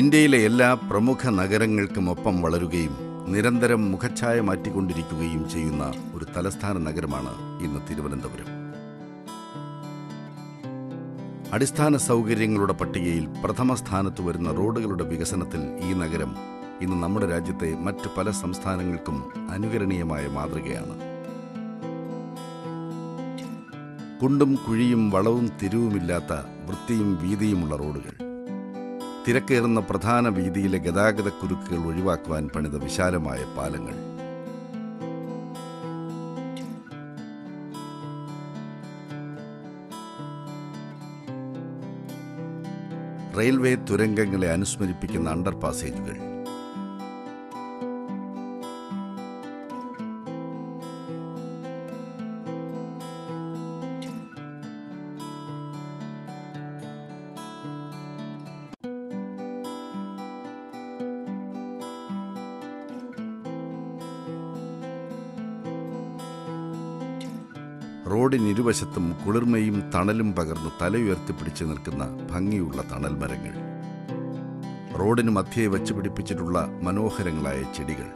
ഇന്ത്യയിലെ എല്ലാ പ്രമുഖ നഗരങ്ങൾക്കുമൊപ്പം വളരുകയും നിരന്തരം മുഖച്ഛായ മാറ്റിക്കൊണ്ടിരിക്കുകയും ചെയ്യുന്ന ഒരു തലസ്ഥാന നഗരമാണ് ഇന്ന് തിരുവനന്തപുരം. അടിസ്ഥാന സൗകര്യങ്ങളുടെ പട്ടികയിൽ പ്രഥമ സ്ഥാനത്ത് വരുന്ന റോഡുകളുടെ വികസനത്തിൽ ഈ നഗരം ഇന്ന് നമ്മുടെ രാജ്യത്തെ മറ്റ് പല സംസ്ഥാനങ്ങൾക്കും അനുകരണീയമായ മാതൃകയാണ്. കുണ്ടും കുഴിയും വളവും തിരിവുമില്ലാത്ത വൃത്തിയും വീതിയുമുള്ള റോഡുകൾ. തിരക്കേറുന്ന പ്രധാന വീതിയിലെ ഗതാഗത കുരുക്കുകൾ ഒഴിവാക്കുവാൻ പണിത വിശാലമായ പാലങ്ങൾ. Railway തുരങ്കങ്ങളെ അനുസ്മരിപ്പിക്കുന്ന under പാസേജുകൾ. റോഡിനിരുവശത്തും കുളിർമയും തണലും പകർന്ന് തലയുയർത്തിപ്പിടിച്ച് നിൽക്കുന്ന ഭംഗിയുള്ള തണൽ മരങ്ങൾ. റോഡിന് മധ്യേ വെച്ച് പിടിപ്പിച്ചിട്ടുള്ള മനോഹരങ്ങളായ ചെടികൾ.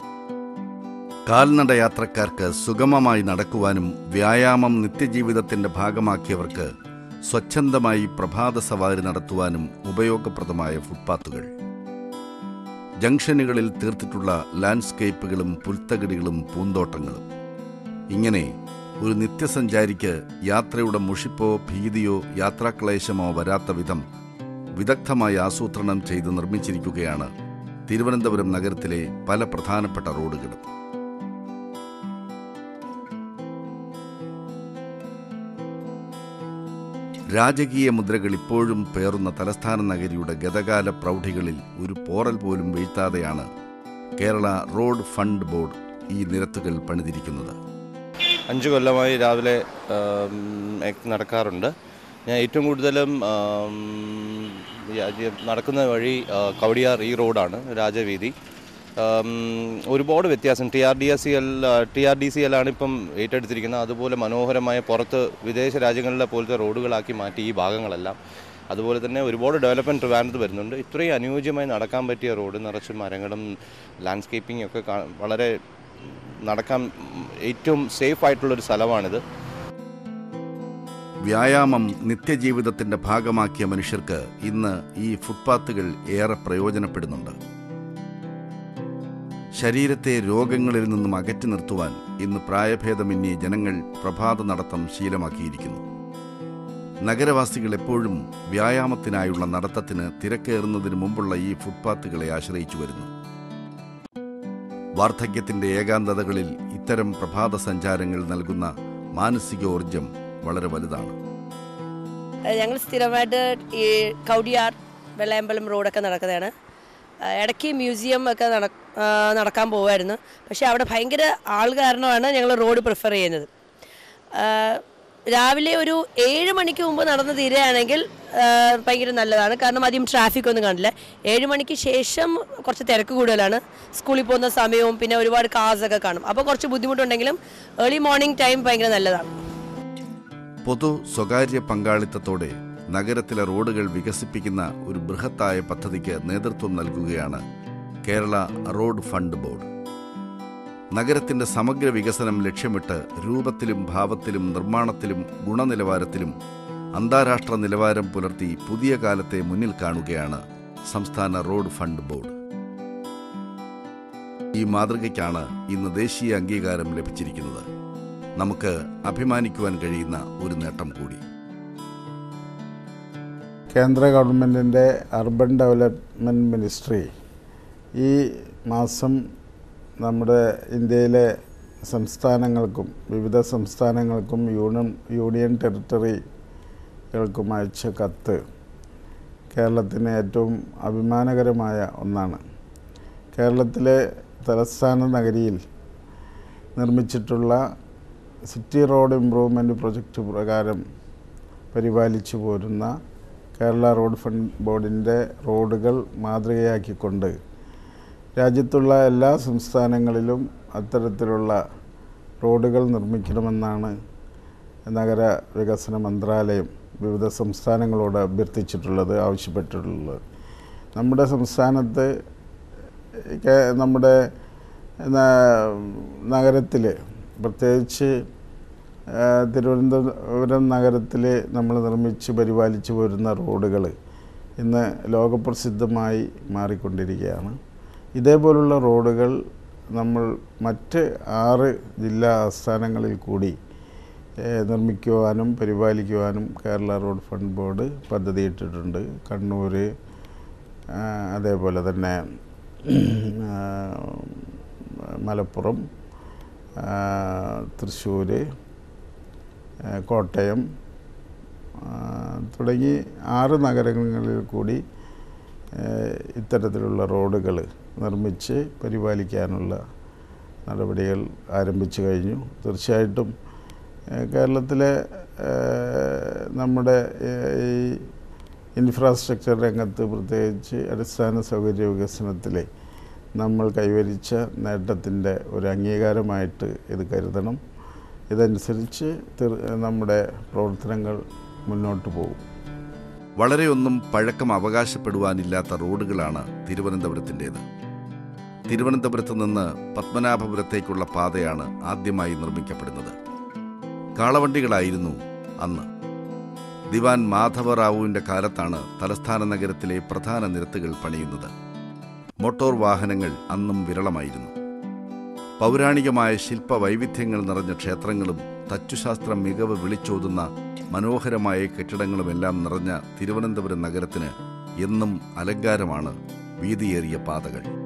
കാൽനട യാത്രക്കാർക്ക് സുഗമമായി നടക്കുവാനും വ്യായാമം നിത്യജീവിതത്തിന്റെ ഭാഗമാക്കിയവർക്ക് സ്വച്ഛന്തമായി പ്രഭാത സവാരി നടത്തുവാനും ഉപയോഗപ്രദമായ ഫുട്പാത്തുകൾ. ജംഗ്ഷനുകളിൽ തീർത്തിട്ടുള്ള ലാൻഡ്സ്കേപ്പുകളും പുൽത്തകിടികളും പൂന്തോട്ടങ്ങളും. ഇങ്ങനെ ഒരു നിത്യസഞ്ചാരിക്ക് യാത്രയുടെ മുഷിപ്പോ ഭീതിയോ യാത്രാക്ലേശമോ വരാത്ത വിധം വിദഗ്ധമായി ആസൂത്രണം ചെയ്ത് നിർമ്മിച്ചിരിക്കുകയാണ് തിരുവനന്തപുരം നഗരത്തിലെ പല പ്രധാനപ്പെട്ട റോഡുകളും. രാജകീയ മുദ്രകൾ ഇപ്പോഴും പേറുന്ന തലസ്ഥാന നഗരിയുടെ ഗതകാല പ്രൗഢികളിൽ ഒരു പോറൽ പോലും വീഴ്ത്താതെയാണ് കേരള റോഡ് ഫണ്ട് ബോർഡ് ഈ നിരത്തുകൾ പണിതിരിക്കുന്നത്. അഞ്ച് കൊല്ലമായി രാവിലെ നടക്കാറുണ്ട്. ഞാൻ ഏറ്റവും കൂടുതലും നടക്കുന്ന വഴി കവടിയാർ ഈ റോഡാണ് രാജവീതി. ഒരുപാട് വ്യത്യാസം. T R D S C L T R D C L ആണ് ഇപ്പം ഏറ്റെടുത്തിരിക്കുന്നത്. അതുപോലെ മനോഹരമായ പുറത്ത് വിദേശ രാജ്യങ്ങളിലെ പോലത്തെ റോഡുകളാക്കി മാറ്റി ഈ ഭാഗങ്ങളെല്ലാം. അതുപോലെ തന്നെ ഒരുപാട് ഡെവലപ്മെന്റ് ട്രിവാൻഡ്രത്ത് വരുന്നുണ്ട്. ഇത്രയും അനുയോജ്യമായി നടക്കാൻ പറ്റിയ റോഡ് നിറച്ച് മരങ്ങളും ലാൻഡ്സ്കേപ്പിംഗ് ഒക്കെ വളരെ നടക്കാൻ ഏറ്റവും സേഫ് ആയിട്ടുള്ളൊരു സ്ഥലമാണിത്. വ്യായാമം നിത്യജീവിതത്തിന്റെ ഭാഗമാക്കിയ മനുഷ്യർക്ക് ഇന്ന് ഈ ഫുട്പാത്തുകൾ ഏറെ പ്രയോജനപ്പെടുന്നുണ്ട്. ശരീരത്തെ രോഗങ്ങളിൽ നിന്നും അകറ്റി നിർത്തുവാൻ ഇന്ന് പ്രായഭേദമന്യേ ജനങ്ങൾ പ്രഭാത നടത്തം ശീലമാക്കിയിരിക്കുന്നു. നഗരവാസികൾ എപ്പോഴും വ്യായാമത്തിനായുള്ള നടത്തത്തിന് തിരക്കേറുന്നതിന് മുമ്പുള്ള ഈ ഫുട്പാത്തുകളെ ആശ്രയിച്ചു വരുന്നു. വാർദ്ധക്യത്തിന്റെ ഏകാന്തതകളിൽ ഇത്തരം പ്രഭാത സഞ്ചാരങ്ങൾ നൽകുന്ന മാനസികോർജം വളരെ വലുതാണ്. ഞങ്ങൾ സ്ഥിരമായിട്ട് ഈ കൗടിയാർ വെള്ളയമ്പലം റോഡൊക്കെ നടക്കുന്നതാണ്. ഇടയ്ക്ക് മ്യൂസിയം ഒക്കെ നട നടക്കാൻ പോകുമായിരുന്നു പക്ഷേ അവിടെ ഭയങ്കര ആൾ കാരണമാണ് ഞങ്ങൾ റോഡ് പ്രിഫർ ചെയ്യുന്നത്. രാവിലെ ഒരു ഏഴ് മണിക്ക് മുമ്പ് നടന്ന് തീരുകയാണെങ്കിൽ ഭയങ്കര നല്ലതാണ്. കാരണം ആദ്യം ട്രാഫിക് ഒന്നും കാണില്ല. ഏഴ് മണിക്ക് ശേഷം കുറച്ച് തിരക്ക് കൂടുതലാണ്. സ്കൂളിൽ പോകുന്ന സമയവും പിന്നെ ഒരുപാട് കാസൊക്കെ കാണും. അപ്പോൾ കുറച്ച് ബുദ്ധിമുട്ടുണ്ടെങ്കിലും ഏർലി മോർണിംഗ് ടൈം ഭയങ്കര നല്ലതാണ്. പൊതു സ്വകാര്യ പങ്കാളിത്തത്തോടെ നഗരത്തിലെ റോഡുകൾ വികസിപ്പിക്കുന്ന ഒരു ബൃഹത്തായ പദ്ധതിക്ക് നേതൃത്വം നൽകുകയാണ് കേരള റോഡ് ഫണ്ട് ബോർഡ്. നഗരത്തിന്റെ സമഗ്ര വികസനം ലക്ഷ്യമിട്ട് രൂപത്തിലും ഭാവത്തിലും നിർമ്മാണത്തിലും ഗുണനിലവാരത്തിലും അന്താരാഷ്ട്ര നിലവാരം പുലർത്തി പുതിയ കാലത്തെ മുന്നിൽ കാണുകയാണ് സംസ്ഥാന റോഡ് ഫണ്ട് ബോർഡ്. ഈ മാതൃകയ്ക്കാണ് ഇന്ന് ദേശീയ അംഗീകാരം ലഭിച്ചിരിക്കുന്നത്. നമുക്ക് അഭിമാനിക്കുവാൻ കഴിയുന്ന ഒരു നേട്ടം കൂടി. കേന്ദ്ര ഗവൺമെന്റിന്റെ അർബൻ ഡെവലപ്മെന്റ് മിനിസ്ട്രി ഈ മാസം നമ്മുടെ ഇന്ത്യയിലെ സംസ്ഥാനങ്ങൾക്കും വിവിധ സംസ്ഥാനങ്ങൾക്കും യൂണിയൻ യൂണിയൻ ടെറിട്ടറികൾക്കും അയച്ച കത്ത് കേരളത്തിന് ഏറ്റവും അഭിമാനകരമായ ഒന്നാണ്. കേരളത്തിലെ തലസ്ഥാന നഗരിയിൽ നിർമ്മിച്ചിട്ടുള്ള സിറ്റി റോഡ് ഇമ്പ്രൂവ്മെന്റ് പ്രൊജക്റ്റ് പ്രകാരം പരിപാലിച്ചു പോരുന്ന കേരള റോഡ് ഫണ്ട് ബോർഡിന്റെ റോഡുകൾ മാതൃകയാക്കിക്കൊണ്ട് രാജ്യത്തുള്ള എല്ലാ സംസ്ഥാനങ്ങളിലും അത്തരത്തിലുള്ള റോഡുകൾ നിർമ്മിക്കണമെന്നാണ് നഗര വികസന മന്ത്രാലയം വിവിധ സംസ്ഥാനങ്ങളോട് അഭ്യർത്ഥിച്ചിട്ടുള്ളത് ആവശ്യപ്പെട്ടിട്ടുള്ളത്. നമ്മുടെ സംസ്ഥാനത്ത് നമ്മുടെ നഗരത്തിൽ പ്രത്യേകിച്ച് തിരുവനന്തപുരം നഗരത്തിൽ നമ്മൾ നിർമ്മിച്ച് പരിപാലിച്ചു വരുന്ന റോഡുകൾ ഇന്ന് ലോകപ്രസിദ്ധമായി മാറിക്കൊണ്ടിരിക്കുകയാണ്. ഇതേപോലുള്ള റോഡുകൾ നമ്മൾ മറ്റ് ആറ് ജില്ലാ ആസ്ഥാനങ്ങളിൽ കൂടി നിർമ്മിക്കുവാനും പരിപാലിക്കുവാനും കേരള റോഡ് ഫണ്ട് ബോർഡ് പദ്ധതിയിട്ടിട്ടുണ്ട്. കണ്ണൂർ അതേപോലെ തന്നെ മലപ്പുറം തൃശ്ശൂർ കോട്ടയം തുടങ്ങി ആറ് നഗരങ്ങളിൽ കൂടി ഇത്തരത്തിലുള്ള റോഡുകൾ നിർമ്മിച്ച് പരിപാലിക്കാനുള്ള നടപടികൾ ആരംഭിച്ചു കഴിഞ്ഞു. തീർച്ചയായിട്ടും കേരളത്തിലെ നമ്മുടെ ഈ ഇൻഫ്രാസ്ട്രക്ചർ രംഗത്ത് പ്രത്യേകിച്ച് അടിസ്ഥാന സൗകര്യ വികസനത്തിലെ നമ്മൾ കൈവരിച്ച നേട്ടത്തിന്റെ ഒരു അംഗീകാരമായിട്ട് ഇത് കരുതണം. ഇതനുസരിച്ച് നമ്മുടെ പ്രവർത്തനങ്ങൾ മുന്നോട്ട് പോകും. വളരെയൊന്നും പഴക്കം അവകാശപ്പെടുവാനില്ലാത്ത റോഡുകളാണ് തിരുവനന്തപുരത്തിന്റേത്. തിരുവനന്തപുരത്ത് നിന്ന് പത്മനാഭപുരത്തേക്കുള്ള പാതയാണ് ആദ്യമായി നിർമ്മിക്കപ്പെടുന്നത്. കാളവണ്ടികളായിരുന്നു അന്ന്. ദിവാൻ മാധവറാവുവിന്റെ കാലത്താണ് തലസ്ഥാന നഗരത്തിലെ പ്രധാന നിരത്തുകൾ പണിയുന്നത്. മോട്ടോർ വാഹനങ്ങൾ അന്നും വിരളമായിരുന്നു. പൗരാണികമായ ശില്പ വൈവിധ്യങ്ങൾ നിറഞ്ഞ ക്ഷേത്രങ്ങളും തച്ചുശാസ്ത്ര മികവ് വിളിച്ചോതുന്ന മനോഹരമായ കെട്ടിടങ്ങളുമെല്ലാം നിറഞ്ഞ തിരുവനന്തപുരം നഗരത്തിന് എന്നും അലങ്കാരമാണ് വീതിയേറിയ പാതകൾ.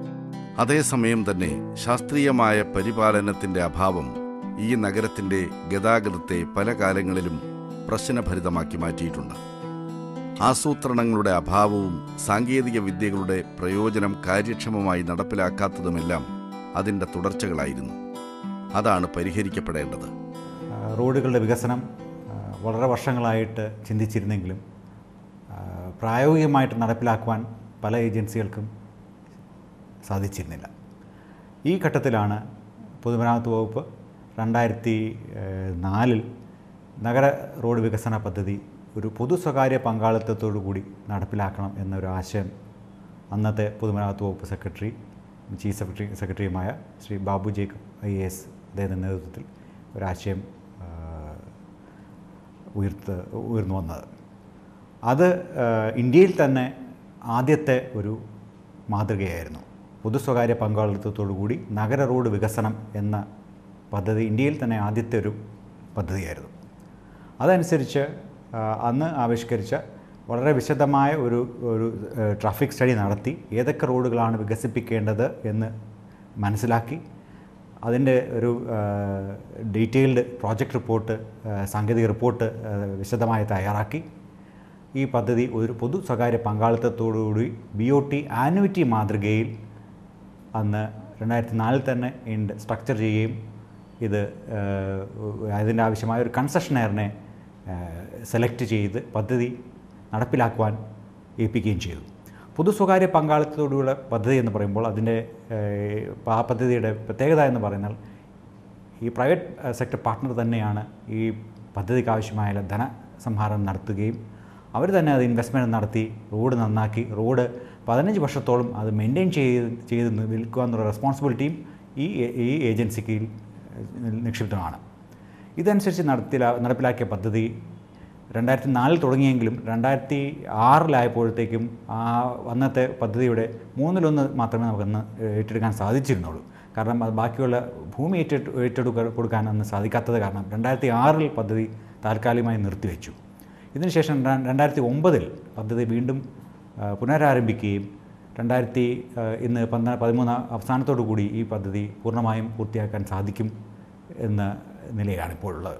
അതേസമയം തന്നെ ശാസ്ത്രീയമായ പരിപാലനത്തിന്റെ അഭാവം ഈ നഗരത്തിന്റെ ഗതാഗതത്തെ പല കാലങ്ങളിലും പ്രശ്നഭരിതമാക്കി മാറ്റിയിട്ടുണ്ട്. ആസൂത്രണങ്ങളുടെ അഭാവവും സാങ്കേതിക വിദ്യകളുടെ പ്രയോജനം കാര്യക്ഷമമായി നടപ്പിലാക്കാത്തതുമെല്ലാം അതിന്റെ തുടർച്ചകളായിരുന്നു. അതാണ് പരിഹരിക്കപ്പെടേണ്ടത്. റോഡുകളുടെ വികസനം വളരെ വർഷങ്ങളായിട്ട് ചിന്തിച്ചിരുന്നെങ്കിലും പ്രായോഗികമായിട്ട് നടപ്പിലാക്കുവാൻ പല ഏജൻസികൾക്കും സാധിച്ചിരുന്നില്ല. ഈ ഘട്ടത്തിലാണ് പൊതുമരാമത്ത് വകുപ്പ് രണ്ടായിരത്തി നാലിൽ നഗര റോഡ് വികസന പദ്ധതി ഒരു പൊതു സ്വകാര്യ പങ്കാളിത്തത്തോടു കൂടി നടപ്പിലാക്കണം എന്നൊരു ആശയം അന്നത്തെ പൊതുമരാമത്ത് വകുപ്പ് സെക്രട്ടറി ചീഫ് സെക്രട്ടറി സെക്രട്ടറിയുമായ Shri Babu Jacob I A S അദ്ദേഹത്തിന്റെ നേതൃത്വത്തിൽ ഒരാശയം ഉയർത്ത് ഉയർന്നു വന്നത്. അത് ഇന്ത്യയിൽ തന്നെ ആദ്യത്തെ ഒരു മാതൃകയായിരുന്നു. പൊതു സ്വകാര്യ പങ്കാളിത്തത്തോടുകൂടി നഗര റോഡ് വികസനം എന്ന പദ്ധതി ഇന്ത്യയിൽ തന്നെ ആദ്യത്തെ ഒരു പദ്ധതിയായിരുന്നു. അതനുസരിച്ച് അന്ന് ആവിഷ്കരിച്ച വളരെ വിശദമായ ഒരു ഒരു ട്രാഫിക് സ്റ്റഡി നടത്തി ഏതൊക്കെ റോഡുകളാണ് വികസിപ്പിക്കേണ്ടത് എന്ന് മനസ്സിലാക്കി അതിന്റെ ഒരു ഡീറ്റെയിൽഡ് പ്രോജക്റ്റ് റിപ്പോർട്ട് സാങ്കേതിക റിപ്പോർട്ട് വിശദമായി തയ്യാറാക്കി. ഈ പദ്ധതി ഒരു പൊതു സ്വകാര്യ പങ്കാളിത്തത്തോടുകൂടി ബി ഒ ടി ആനുവിറ്റി മാതൃകയിൽ അന്ന് രണ്ടായിരത്തി നാലിൽ തന്നെ ഇണ്ട് സ്ട്രക്ചർ ചെയ്യുകയും ഇത് അതിന്റെ ആവശ്യമായ ഒരു കൺസഷനറിനെ സെലക്ട് ചെയ്ത് പദ്ധതി നടപ്പിലാക്കുവാൻ ഏൽപ്പിക്കുകയും ചെയ്തു. പൊതു സ്വകാര്യ പങ്കാളിത്തത്തോടുള്ള പദ്ധതി എന്ന് പറയുമ്പോൾ അതിന്റെ ആ പദ്ധതിയുടെ പ്രത്യേകത എന്ന് പറയുന്നത് ഈ പ്രൈവറ്റ് സെക്ടർ പാർട്ണർ തന്നെയാണ് ഈ പദ്ധതിക്ക് ആവശ്യമായ ധനസംഹാരം നടത്തുകയും അവർ തന്നെ അത് ഇൻവെസ്റ്റ്മെന്റ് നടത്തി റോഡ് നന്നാക്കി റോഡ് പതിനഞ്ച് വർഷത്തോളം അത് മെയിന്റെയിൻ ചെയ്ത് ചെയ്ത് നിൽക്കുക എന്നുള്ള റെസ്പോൺസിബിലിറ്റിയും ഈ ഈ ഏജൻസിക്ക് നിക്ഷിപ്തമാണ്. ഇതനുസരിച്ച് നടത്തില നടപ്പിലാക്കിയ പദ്ധതി രണ്ടായിരത്തി നാലിൽ തുടങ്ങിയെങ്കിലും രണ്ടായിരത്തി ആറിലായപ്പോഴത്തേക്കും ആ അന്നത്തെ പദ്ധതിയുടെ മൂന്നിലൊന്ന് മാത്രമേ നമുക്കന്ന് ഏറ്റെടുക്കാൻ സാധിച്ചിരുന്നുള്ളൂ. കാരണം അത് ബാക്കിയുള്ള ഭൂമി ഏറ്റെടു ഏറ്റെടുക്ക കൊടുക്കാൻ അന്ന് സാധിക്കാത്തത് കാരണം രണ്ടായിരത്തി ആറിൽ പദ്ധതി താൽക്കാലികമായി നിർത്തിവെച്ചു. ഇതിനുശേഷം രണ്ടായിരത്തി ഒമ്പതിൽ പദ്ധതി വീണ്ടും പുനരാരംഭിക്കുകയും രണ്ടായിരത്തി ഇന്ന് പന്ത്ര പതിമൂന്ന് അവസാനത്തോടു കൂടി ഈ പദ്ധതി പൂർണമായും പൂർത്തിയാക്കാൻ സാധിക്കും എന്ന നിലയിലാണ് ഇപ്പോഴുള്ളത്.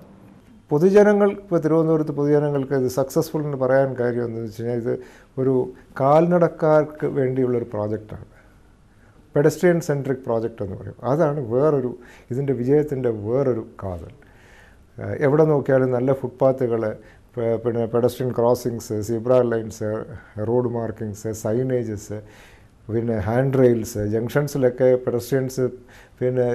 പൊതുജനങ്ങൾ ഇപ്പോൾ തിരുവനന്തപുരത്ത് പൊതുജനങ്ങൾക്ക് ഇത് സക്സസ്ഫുൾ എന്ന് പറയാൻ കാര്യം എന്താണെന്ന് വെച്ച് കഴിഞ്ഞാൽ ഇത് ഒരു കാൽനടക്കാർക്ക് വേണ്ടിയുള്ളൊരു പ്രോജക്റ്റാണ് പെഡസ്ട്രിയൻ സെൻട്രിക് പ്രോജക്റ്റ് എന്ന് പറയും. അതാണ് വേറൊരു ഇതിന്റെ വിജയത്തിന്റെ വേറൊരു കാതൽ. എവിടെ നോക്കിയാലും നല്ല ഫുട്പാത്തുകൾ പിന്നെ pedestrian crossings zebra lines road markings signages പിന്നെ ഹാൻഡ് റെയിൽസ് ജംഗ്ഷൻസിലൊക്കെ പെഡസ്ട്രിയൻസ് പിന്നെ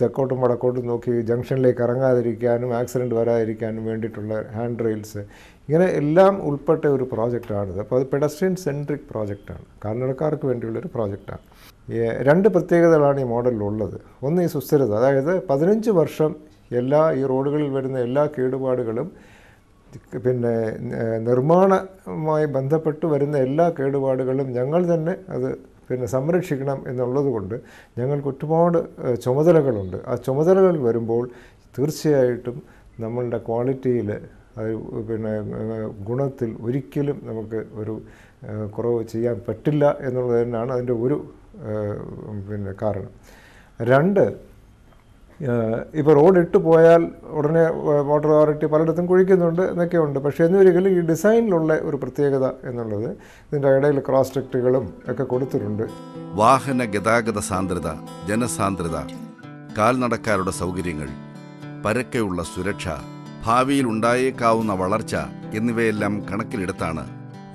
തെക്കോട്ടും വടക്കോട്ടും നോക്കി ജംഗ്ഷനിലേക്ക് ഇറങ്ങാതിരിക്കാനും ആക്സിഡന്റ് വരാതിരിക്കാനും വേണ്ടിയിട്ടുള്ള ഹാൻഡ് റെയിൽസ് ഇങ്ങനെ എല്ലാം ഉൾപ്പെട്ട ഒരു പ്രോജക്റ്റാണിത് അപ്പോൾ അത് പെഡസ്ട്രിയൻ സെൻട്രിക് പ്രോജക്റ്റാണ് കാൽനടക്കാർക്ക് വേണ്ടിയുള്ളൊരു പ്രോജക്റ്റാണ് രണ്ട് പ്രത്യേകതകളാണ് ഈ മോഡലിലുള്ളത്. ഒന്ന് ഈ സുസ്ഥിരത. അതായത് പതിനഞ്ച് വർഷം എല്ലാ ഈ റോഡുകളിൽ വരുന്ന എല്ലാ കേടുപാടുകളും പിന്നെ നിർമ്മാണമായി ബന്ധപ്പെട്ട് വരുന്ന എല്ലാ കേടുപാടുകളും ഞങ്ങൾ തന്നെ അത് പിന്നെ സംരക്ഷിക്കണം എന്നുള്ളത് കൊണ്ട് ഞങ്ങൾക്ക് ഒരുപാട് ചുമതലകളുണ്ട്. ആ ചുമതലകൾ വരുമ്പോൾ തീർച്ചയായിട്ടും നമ്മളുടെ ക്വാളിറ്റിയിൽ പിന്നെ ഗുണത്തിൽ ഒരിക്കലും നമുക്ക് ഒരു കുറവ് ചെയ്യാൻ പറ്റില്ല എന്നുള്ളത് തന്നെയാണ് അതിന്റെ ഒരു പിന്നെ കാരണം. രണ്ട് ഇപ്പോൾ റോഡ് ഇട്ട് പോയാൽ ഉടനെ വാട്ടർ അതോറിറ്റി പലയിടത്തും കുഴിക്കുന്നുണ്ട് എന്നൊക്കെ ഉണ്ട്. പക്ഷേ എന്നൊരിക്കലും ഈ ഡിസൈനിലുള്ള ഒരു പ്രത്യേകത എന്നുള്ളത് ഇതിന്റെ ഇടയിൽ ക്രോസ് സ്ട്രക്റ്റുകളും ഒക്കെ കൊടുത്തിട്ടുണ്ട്. വാഹന ഗതാഗത സാന്ദ്രത ജനസാന്ദ്രത കാൽനടക്കാരുടെ സൗകര്യങ്ങൾ പരക്കെയുള്ള സുരക്ഷ ഭാവിയിൽ ഉണ്ടായേക്കാവുന്ന വളർച്ച എന്നിവയെല്ലാം കണക്കിലെടുത്താണ്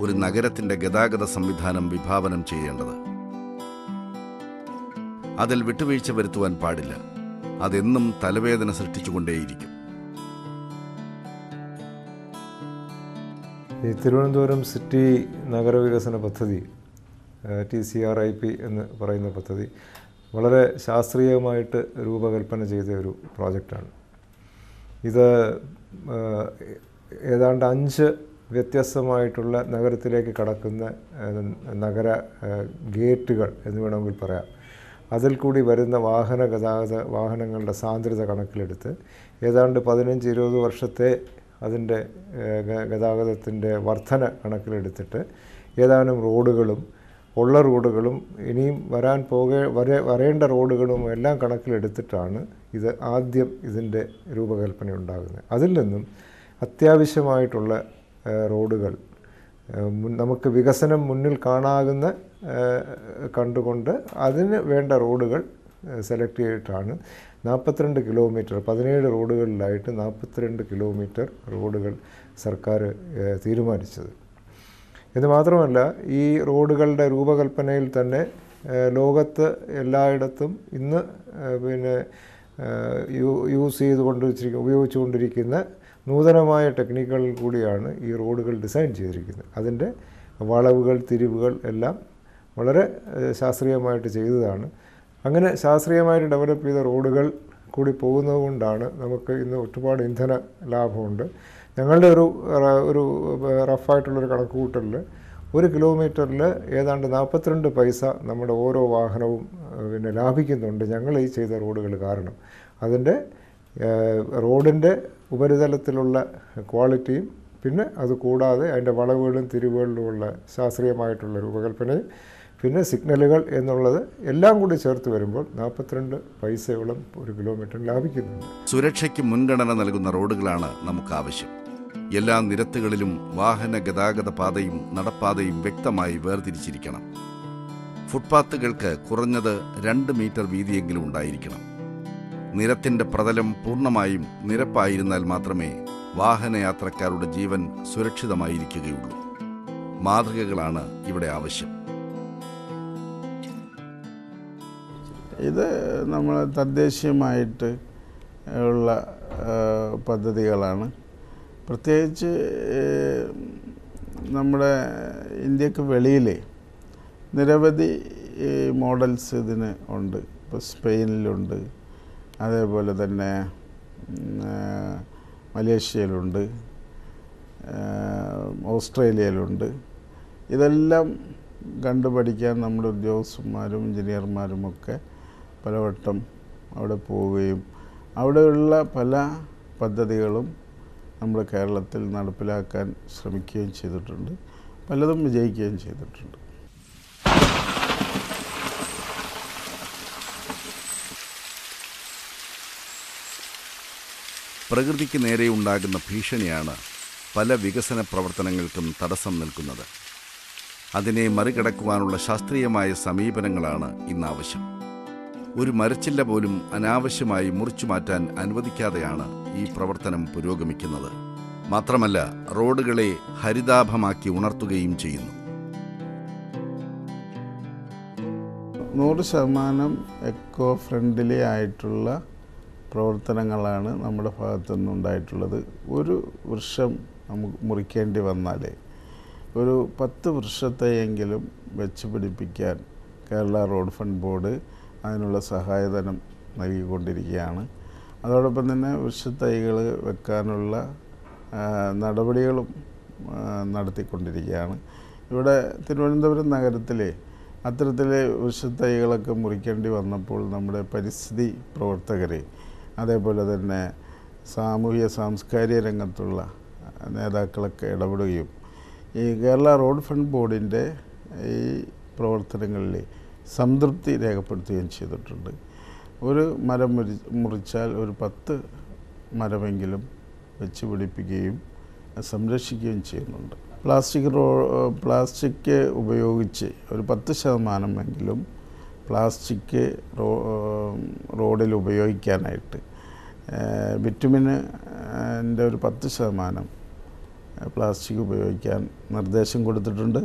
ഒരു നഗരത്തിന്റെ ഗതാഗത സംവിധാനം വിഭാവനം ചെയ്യേണ്ടത്. അതിൽ വിട്ടുവീഴ്ച വരുത്തുവാൻ പാടില്ല. അതെന്നും തലവേദന സൃഷ്ടിച്ചുകൊണ്ടേയിരിക്കും. ഈ തിരുവനന്തപുരം സിറ്റി നഗരവികസന പദ്ധതി T C R I P എന്ന് പറയുന്ന പദ്ധതി വളരെ ശാസ്ത്രീയമായിട്ട് രൂപകൽപ്പന ചെയ്ത ഒരു പ്രോജക്റ്റാണ്. ഇത് ഏതാണ്ട് അഞ്ച് വ്യത്യസ്തമായിട്ടുള്ള നഗരത്തിലേക്ക് കടക്കുന്ന നഗര ഗേറ്റുകൾ എന്ന് വേണമെങ്കിൽ പറയാം. അതിൽ കൂടി വരുന്ന വാഹന ഗതാഗത വാഹനങ്ങളുടെ സാന്ദ്രത കണക്കിലെടുത്ത് ഏതാണ്ട് പതിനഞ്ച് ഇരുപത് വർഷത്തെ അതിന്റെ ഗതാഗതത്തിന്റെ വർധന കണക്കിലെടുത്തിട്ട് ഏതാനും റോഡുകളും ഉള്ള റോഡുകളും ഇനിയും വരാൻ പോകേ വരെ വരേണ്ട റോഡുകളും എല്ലാം കണക്കിലെടുത്തിട്ടാണ് ഇത് ആദ്യം ഇതിന്റെ രൂപകൽപ്പന ഉണ്ടാകുന്നത് അതിൽ നിന്നും അത്യാവശ്യമായിട്ടുള്ള റോഡുകൾ നമുക്ക് വികസനം മുന്നിൽ കാണാകുന്ന കണ്ടുകൊണ്ട് അതിന് വേണ്ട റോഡുകൾ സെലക്ട് ചെയ്തിട്ടാണ്. നാൽപ്പത്തിരണ്ട് കിലോമീറ്റർ പതിനേഴ് റോഡുകളിലായിട്ട് നാൽപ്പത്തിരണ്ട് കിലോമീറ്റർ റോഡുകൾ സർക്കാർ തീരുമാനിച്ചത്. ഇത് മാത്രമല്ല ഈ റോഡുകളുടെ രൂപകൽപ്പനയിൽ തന്നെ ലോകത്ത് എല്ലായിടത്തും ഇന്ന് പിന്നെ യൂസ് ചെയ്തുകൊണ്ട് ഉപയോഗിച്ചുകൊണ്ടിരിക്കുന്ന നൂതനമായ ടെക്നിക്കുകളിൽ കൂടിയാണ് ഈ റോഡുകൾ ഡിസൈൻ ചെയ്തിരിക്കുന്നത്. അതിന്റെ വളവുകൾ തിരിവുകൾ എല്ലാം വളരെ ശാസ്ത്രീയമായിട്ട് ചെയ്തതാണ്. അങ്ങനെ ശാസ്ത്രീയമായിട്ട് ഡെവലപ്പ് ചെയ്ത റോഡുകൾ കൂടി പോകുന്നത് കൊണ്ടാണ് നമുക്ക് ഇന്ന് ഒരുപാട് ഇന്ധന ലാഭമുണ്ട്. ഞങ്ങളുടെ ഒരു ഒരു റഫായിട്ടുള്ളൊരു കണക്കുകൂട്ടലിൽ ഒരു കിലോമീറ്ററിൽ ഏതാണ്ട് നാൽപ്പത്തിരണ്ട് പൈസ നമ്മുടെ ഓരോ വാഹനവും പിന്നെ ലാഭിക്കുന്നുണ്ട് ഞങ്ങൾ ഈ ചെയ്ത റോഡുകൾ കാരണം. അതിന്റെ റോഡിന്റെ ഉപരിതലത്തിലുള്ള ക്വാളിറ്റിയും പിന്നെ അത് കൂടാതെ അതിന്റെ വളവുകളും തിരിവുകളിലുമുള്ള ശാസ്ത്രീയമായിട്ടുള്ള രൂപകൽപ്പനയും പിന്നെ സിഗ്നലുകൾ എന്നുള്ളത് എല്ലാം കൂടി ചേർത്ത് വരുമ്പോൾ നാൽപ്പത്തിരണ്ട് പൈസയോളം ഒരു കിലോമീറ്റർ ലാഭിക്കുന്നുണ്ട്. സുരക്ഷയ്ക്ക് മുൻഗണന നൽകുന്ന റോഡുകളാണ് നമുക്ക് ആവശ്യം എല്ലാ നിരത്തുകളിലും വാഹന ഗതാഗത പാതയും നടപ്പാതയും വ്യക്തമായി വേർതിരിച്ചിരിക്കണം. ഫുട്പാത്തുകൾക്ക് കുറഞ്ഞത് രണ്ട് മീറ്റർ വീതിയെങ്കിലും ഉണ്ടായിരിക്കണം. നിരത്തിന്റെ പ്രതലം പൂർണമായും നിരപ്പായിരുന്നാൽ മാത്രമേ വാഹനയാത്രക്കാരുടെ ജീവൻ സുരക്ഷിതമായിരിക്കുകയുള്ളൂ. മാതൃകകളാണ് ഇവിടെ ആവശ്യം. ഇത് നമ്മൾ തദ്ദേശീയമായിട്ട് ഉള്ള പദ്ധതികളാണ്. പ്രത്യേകിച്ച് നമ്മുടെ ഇന്ത്യയ്ക്ക് വെളിയിൽ നിരവധി മോഡൽസ് ഇതിന് ഉണ്ട്. ഇപ്പോൾ സ്പെയിനിലുണ്ട്. അതേപോലെ തന്നെ മലേഷ്യയിലുണ്ട് ഓസ്ട്രേലിയയിലുണ്ട്. ഇതെല്ലാം കണ്ടുപഠിക്കാൻ നമ്മുടെ ഉദ്യോഗസ്ഥന്മാരും എഞ്ചിനീയർമാരും ഒക്കെ പലവട്ടം അവിടെ പോവുകയും അവിടെയുള്ള പല പദ്ധതികളും നമ്മുടെ കേരളത്തിൽ നടപ്പിലാക്കാൻ ശ്രമിക്കുകയും ചെയ്തിട്ടുണ്ട്. പലതും വിജയിക്കുകയും ചെയ്തിട്ടുണ്ട്. പ്രകൃതിക്ക് നേരെ ഉണ്ടാകുന്ന ഭീഷണിയാണ് പല വികസന പ്രവർത്തനങ്ങൾക്കും തടസ്സം നിൽക്കുന്നത്. അതിനെ മറികടക്കുവാനുള്ള ശാസ്ത്രീയമായ സമീപനങ്ങളാണ് ഇന്ന് ആവശ്യം ഒരു മരച്ചില്ല പോലും അനാവശ്യമായി മുറിച്ചു മാറ്റാൻ അനുവദിക്കാതെയാണ് ഈ പ്രവർത്തനം പുരോഗമിക്കുന്നത്. മാത്രമല്ല റോഡുകളെ ഹരിതാഭമാക്കി ഉണർത്തുകയും ചെയ്യുന്നു. നൂറ് ശതമാനം എക്കോ ഫ്രണ്ട്ലി ആയിട്ടുള്ള പ്രവർത്തനങ്ങളാണ് നമ്മുടെ ഭാഗത്തു നിന്നുണ്ടായിട്ടുള്ളത് ഒരു വൃക്ഷം നമുക്ക് മുറിക്കേണ്ടി വന്നാലേ ഒരു പത്ത് വൃക്ഷത്തെയെങ്കിലും വെച്ച് പിടിപ്പിക്കാൻ കേരള റോഡ് ഫണ്ട് ബോർഡ് അതിനുള്ള സഹായധനം നൽകിക്കൊണ്ടിരിക്കുകയാണ്. അതോടൊപ്പം തന്നെ വൃക്ഷത്തൈകൾ വെക്കാനുള്ള നടപടികളും നടത്തിക്കൊണ്ടിരിക്കുകയാണ്. ഇവിടെ തിരുവനന്തപുരം നഗരത്തിലെ അത്തരത്തിലെ വൃക്ഷത്തൈകളൊക്കെ മുറിക്കേണ്ടി വന്നപ്പോൾ നമ്മുടെ പരിസ്ഥിതി പ്രവർത്തകർ അതേപോലെ തന്നെ സാമൂഹ്യ സാംസ്കാരിക രംഗത്തുള്ള നേതാക്കളൊക്കെ ഇടപെടുകയും ഈ കേരള റോഡ് ഫണ്ട് ബോർഡിന്റെ ഈ പ്രവർത്തനങ്ങളിൽ സംതൃപ്തി രേഖപ്പെടുത്തുകയും ചെയ്തിട്ടുണ്ട്. ഒരു മരം മുരി മുറിച്ചാൽ ഒരു പത്ത് മരമെങ്കിലും വെച്ച് പിടിപ്പിക്കുകയും സംരക്ഷിക്കുകയും ചെയ്യുന്നുണ്ട്. പ്ലാസ്റ്റിക് റോ പ്ലാസ്റ്റിക് ഉപയോഗിച്ച് ഒരു പത്ത് ശതമാനമെങ്കിലും പ്ലാസ്റ്റിക് റോഡിൽ ഉപയോഗിക്കാനായിട്ട് ബിറ്റുമിന് ന്റെ ഒരു പത്ത് ശതമാനം പ്ലാസ്റ്റിക് ഉപയോഗിക്കാൻ നിർദ്ദേശം കൊടുത്തിട്ടുണ്ട്.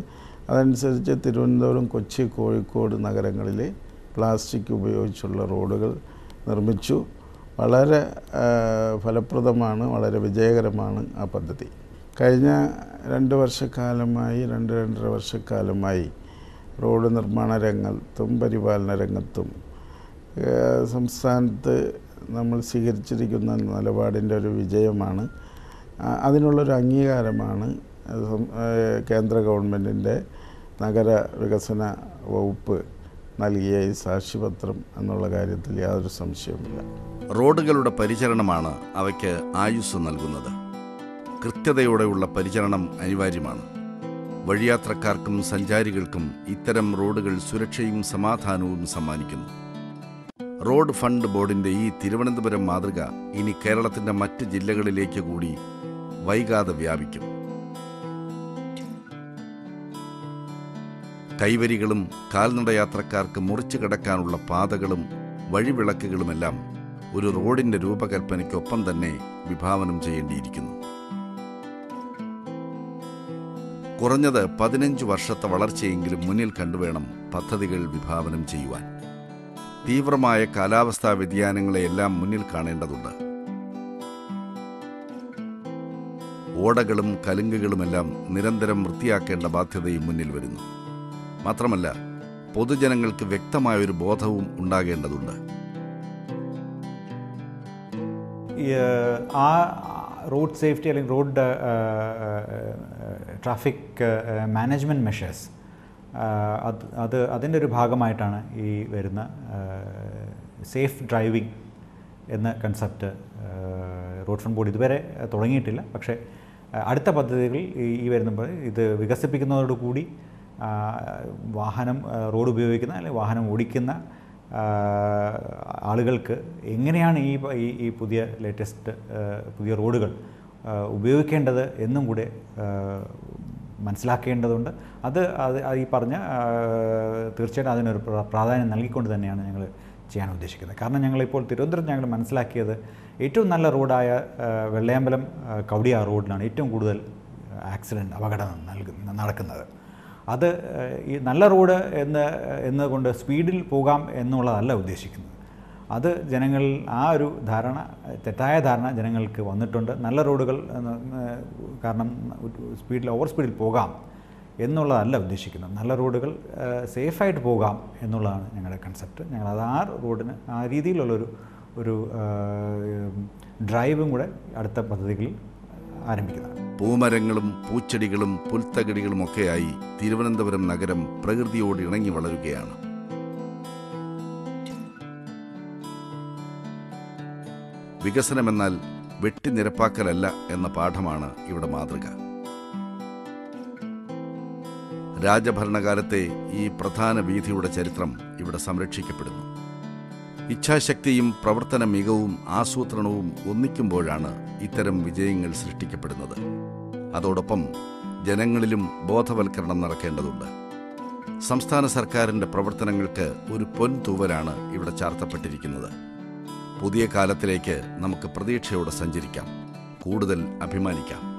അതനുസരിച്ച് തിരുവനന്തപുരം കൊച്ചി കോഴിക്കോട് നഗരങ്ങളിൽ പ്ലാസ്റ്റിക് ഉപയോഗിച്ചുള്ള റോഡുകൾ നിർമ്മിച്ചു. വളരെ ഫലപ്രദമാണ് വളരെ വിജയകരമാണ് ആ പദ്ധതി. കഴിഞ്ഞ രണ്ട് വർഷക്കാലമായി രണ്ട് രണ്ടര വർഷക്കാലമായി റോഡ് നിർമ്മാണ രംഗത്തും പരിപാലന രംഗത്തും സംസ്ഥാനത്ത് നമ്മൾ സ്വീകരിച്ചിരിക്കുന്ന നിലപാടിന്റെ ഒരു വിജയമാണ്. അതിനുള്ളൊരു അംഗീകാരമാണ് കേന്ദ്ര ഗവൺമെന്റിന്റെ നഗര വികസന വകുപ്പ് നൽകിയ ഈ സാക്ഷ്യപത്രം എന്നുള്ള കാര്യത്തിൽ യാതൊരു സംശയവുമില്ല. റോഡുകളുടെ പരിചരണമാണ് അവയ്ക്ക് ആയുസ് നൽകുന്നത്. കൃത്യതയോടെയുള്ള പരിചരണം അനിവാര്യമാണ്. വഴിയാത്രക്കാർക്കും സഞ്ചാരികൾക്കും ഇത്തരം റോഡുകൾ സുരക്ഷയും സമാധാനവും സമ്മാനിക്കുന്നു. റോഡ് ഫണ്ട് ബോർഡിന്റെ ഈ തിരുവനന്തപുരം മാതൃക ഇനി കേരളത്തിന്റെ മറ്റ് ജില്ലകളിലേക്ക് കൂടി വൈകാതെ വ്യാപിക്കും. കൈവരികളും കാൽനടയാത്രക്കാർക്ക് മുറിച്ചു കിടക്കാനുള്ള പാതകളും വഴിവിളക്കുകളുമെല്ലാം ഒരു റോഡിന്റെ രൂപകൽപ്പനയ്ക്കൊപ്പം തന്നെ വിഭാവനം ചെയ്യേണ്ടിയിരിക്കുന്നു. കുറഞ്ഞത് പതിനഞ്ച് വർഷത്തെ വളർച്ചയെങ്കിലും മുന്നിൽ കണ്ടുവേണം പദ്ധതികൾ വിഭാവനം ചെയ്യുവാൻ. തീവ്രമായ കാലാവസ്ഥാ വ്യതിയാനങ്ങളെയെല്ലാം മുന്നിൽ കാണേണ്ടതുണ്ട്. ഓടകളും കലുങ്കുകളുമെല്ലാം നിരന്തരം വൃത്തിയാക്കേണ്ട ബാധ്യതയും മുന്നിൽ വരുന്നു. മാത്രമല്ല പൊതുജനങ്ങൾക്ക് വ്യക്തമായൊരു ബോധവും ഉണ്ടാകേണ്ടതുണ്ട്. ആ റോഡ് സേഫ്റ്റി അല്ലെങ്കിൽ റോഡ് ട്രാഫിക് മാനേജ്മെന്റ് മെഷേഴ്സ് അത് അത് അതിന്റെ ഒരു ഭാഗമായിട്ടാണ് ഈ വരുന്ന സേഫ് ഡ്രൈവിംഗ് എന്ന കൺസെപ്റ്റ് റോഡ് ഫ്രണ്ട് ബോർഡ് ഇതുവരെ തുടങ്ങിയിട്ടില്ല. പക്ഷേ അടുത്ത പദ്ധതികൾ ഈ വരുന്ന ഇത് വികസിപ്പിക്കുന്നതോടുകൂടി ആ, വാഹനം റോഡ് ഉപയോഗിക്കുന്ന അല്ലെങ്കിൽ വാഹനം ഓടിക്കുന്ന ആളുകൾക്ക് എങ്ങനെയാണ് ഈ ഈ പുതിയ ലേറ്റസ്റ്റ് പുതിയ റോഡുകൾ ഉപയോഗിക്കേണ്ടത് എന്നും കൂടെ മനസ്സിലാക്കേണ്ടതുണ്ട്. അത് അത് ഈ പറഞ്ഞ തീർച്ചയായിട്ടും അതിനൊരു പ്രാധാന്യം നൽകിക്കൊണ്ട് തന്നെയാണ് ഞങ്ങൾ ചെയ്യാൻ ഉദ്ദേശിക്കുന്നത്. കാരണം ഞങ്ങളിപ്പോൾ തിരുവനന്തപുരം ഞങ്ങൾ മനസ്സിലാക്കിയത് ഏറ്റവും നല്ല റോഡായ വെള്ളയമ്പലം കവടിയാർ റോഡിലാണ് ഏറ്റവും കൂടുതൽ ആക്സിഡന്റ് അപകടം നൽകുന്ന നടക്കുന്നത്. അത് ഈ നല്ല റോഡ് എന്ന് എന്നതുകൊണ്ട് സ്പീഡിൽ പോകാം എന്നുള്ളതല്ല ഉദ്ദേശിക്കുന്നത്. അത് ജനങ്ങളിൽ ആ ഒരു ധാരണ തെറ്റായ ധാരണ ജനങ്ങൾക്ക് വന്നിട്ടുണ്ട്. നല്ല റോഡുകൾ കാരണം സ്പീഡിൽ ഓവർ സ്പീഡിൽ പോകാം എന്നുള്ളതല്ല ഉദ്ദേശിക്കുന്നത്. നല്ല റോഡുകൾ സേഫായിട്ട് പോകാം എന്നുള്ളതാണ് ഞങ്ങളുടെ കൺസെപ്റ്റ്. ഞങ്ങൾ അത് ആ റോഡിന് ആ രീതിയിലുള്ളൊരു ഒരു ഡ്രൈവും കൂടെ അടുത്ത പദ്ധതികളിൽ ആരംഭിക്കുന്നതാണ്. പൂമരങ്ങളും പൂച്ചെടികളും പുൽത്തകിടികളും ഒക്കെയായി തിരുവനന്തപുരം നഗരം പ്രകൃതിയോട് ഇണങ്ങി വളരുകയാണ്. വികസനമെന്നാൽ വെട്ടിനിരപ്പാക്കലല്ല എന്ന പാഠമാണ് ഇവിടെ മാതൃക. രാജഭരണകാലത്തെ ഈ പ്രധാന വീഥിയുടെ ചരിത്രം ഇവിടെ സംരക്ഷിക്കപ്പെടുന്നു. ഇച്ഛാശക്തിയും പ്രവർത്തന മികവും ആസൂത്രണവും ഒന്നിക്കുമ്പോഴാണ് ഇത്തരം വിജയങ്ങൾ സൃഷ്ടിക്കപ്പെടുന്നത്. അതോടൊപ്പം ജനങ്ങളിലും ബോധവൽക്കരണം നടക്കേണ്ടതുണ്ട്. സംസ്ഥാന സർക്കാരിന്റെ പ്രവർത്തനങ്ങൾക്ക് ഒരു പൊൻതൂവലാണ് ഇവിടെ ചാർത്തപ്പെട്ടിരിക്കുന്നത്. പുതിയ കാലത്തിലേക്ക് നമുക്ക് പ്രതീക്ഷയോടെ സഞ്ചരിക്കാം. കൂടുതൽ അഭിമാനിക്കാം.